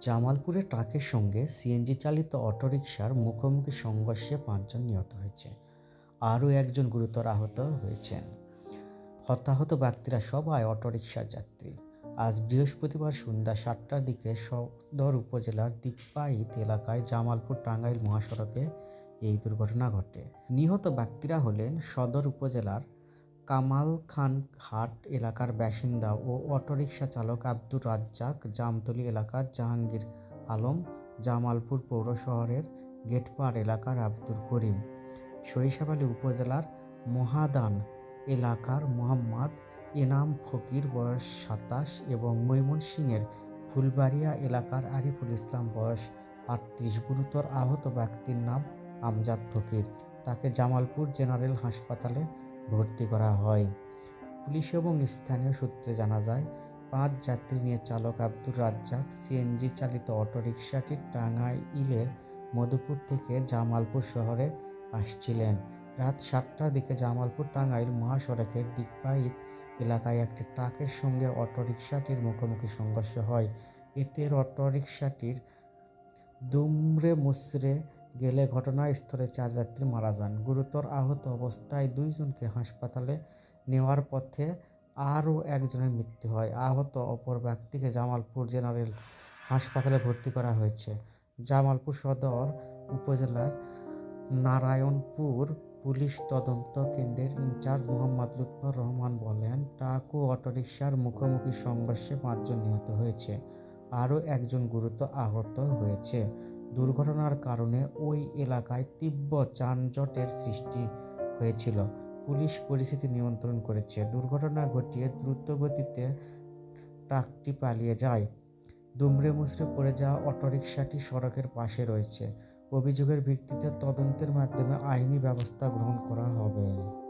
জামালপুরে ট্রাকের সঙ্গে সিএনজি চালিত অটোরিকশার মুখোমুখি সংঘর্ষে পাঁচজন নিহত হয়েছে। আরও একজন গুরুতর আহত হয়েছেন। হতাহত ব্যক্তিরা সবাই অটোরিকশার যাত্রী। আজ বৃহস্পতিবার সন্ধ্যা সাতটার দিকে সদর উপজেলার দিকপাইত এলাকায় জামালপুর টাঙ্গাইল মহাসড়কে এই দুর্ঘটনা ঘটে। নিহত ব্যক্তিরা হলেন সদর উপজেলার কামাল খান হাট এলাকার বাসিন্দা ও অটোরিকশা চালক আব্দুর রাজ্জাক জামতলী এলাকার জাহাঙ্গীর আলম জামালপুর পৌর শহরের গেটপাড় এলাকার আব্দুল করিম। সরিষাবালী উপজেলার মহাদান এলাকার মোহাম্মদ এনাম ফকির বয়স সাতাশ এবং ময়মনসিংহের ফুলবাড়িয়া এলাকার আরিফুল ইসলাম বয়স আটত্রিশ। গুরুতর আহত ব্যক্তির নাম আমজাদ ফকির। তাকে জামালপুর জেনারেল হাসপাতালে ভর্তি করা হয়। পুলিশ এবং স্থানীয় সূত্রে জানা যায়, পাঁচ যাত্রী নিয়ে চালক আব্দুর রাজ্জাক সিএনজি চালিত অটোরিকশাটি টাঙ্গাইলের মধুপুর থেকে জামালপুর শহরে আসছিলেন। রাত সাতটার দিকে জামালপুর টাঙ্গাইল মহাসড়কের দিকপাইত এলাকায় একটি ট্রাকের সঙ্গে অটোরিকশাটির মুখোমুখি সংঘর্ষ হয়। এতে অটোরিকশাটির দুমড়ে মুচড়ে গেলে ঘটনাস্থলে চার যাত্রী মারা যান। গুরুতর আহত অবস্থায় দুইজনকে হাসপাতালে নেওয়ার পথে আরও একজনের মৃত্যু হয়। আহত অপর ব্যক্তিকে জামালপুর জেনারেল হাসপাতালে ভর্তি করা হয়েছে। জামালপুর সদর উপজেলার নারায়ণপুর পুলিশ তদন্ত কেন্দ্রের ইনচার্জ মোহাম্মদ লুৎফর রহমান বলেন ট্রাক ও অটোরিকশার মুখোমুখি সংঘর্ষে পাঁচজন নিহত হয়েছে। আরও একজন গুরুতর আহত হয়েছে। দুর্ঘটনার কারণে ওই এলাকায় তীব্র যানজটের সৃষ্টি হয়েছিল। পুলিশ পরিস্থিতি নিয়ন্ত্রণ করেছে। দুর্ঘটনা ঘটিয়ে দ্রুতগতিতে ট্রাকটি পালিয়ে যায়। দুমড়ে মুচড়ে পড়ে যাওয়া অটোরিকশাটি সড়কের পাশে রয়েছে। অভিযোগের ভিত্তিতে তদন্তের মাধ্যমে আইনি ব্যবস্থা গ্রহণ করা হবে।